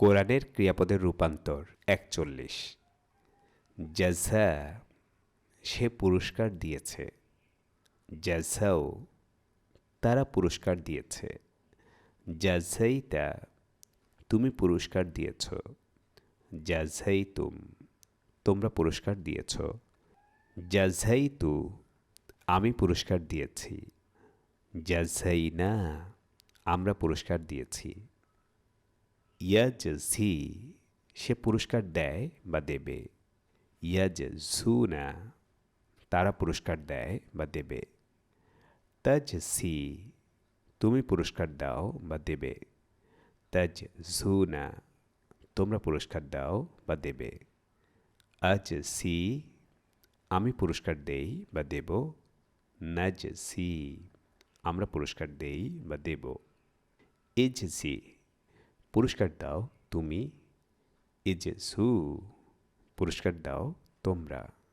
কোরআনের ক্রিয়াপদের রূপান্তর, একচল্লিশ। জাজা সে পুরস্কার দিয়েছে। জাজাও তারা পুরস্কার দিয়েছে। জাজাইতা তুমি পুরস্কার দিয়েছ। জাজাই তুম তোমরা পুরস্কার দিয়েছ। জাজাই তু আমি পুরস্কার দিয়েছি। জাজাই না আমরা পুরস্কার দিয়েছি। ইয়াজি সে পুরস্কার দেয় বা দেবে। ইয়াজু না, তারা পুরস্কার দেয় বা দেবে। তাজসি তুমি পুরস্কার দাও বা দেবে। তাজ না, তোমরা পুরস্কার দাও বা দেবে। আজ সি, আমি পুরস্কার দেই বা দেব। নাজ সি, আমরা পুরস্কার দেই বা দেব। এজ সি পুরস্কার দাও তুমি। এজ সু পুরস্কার দাও তোমরা।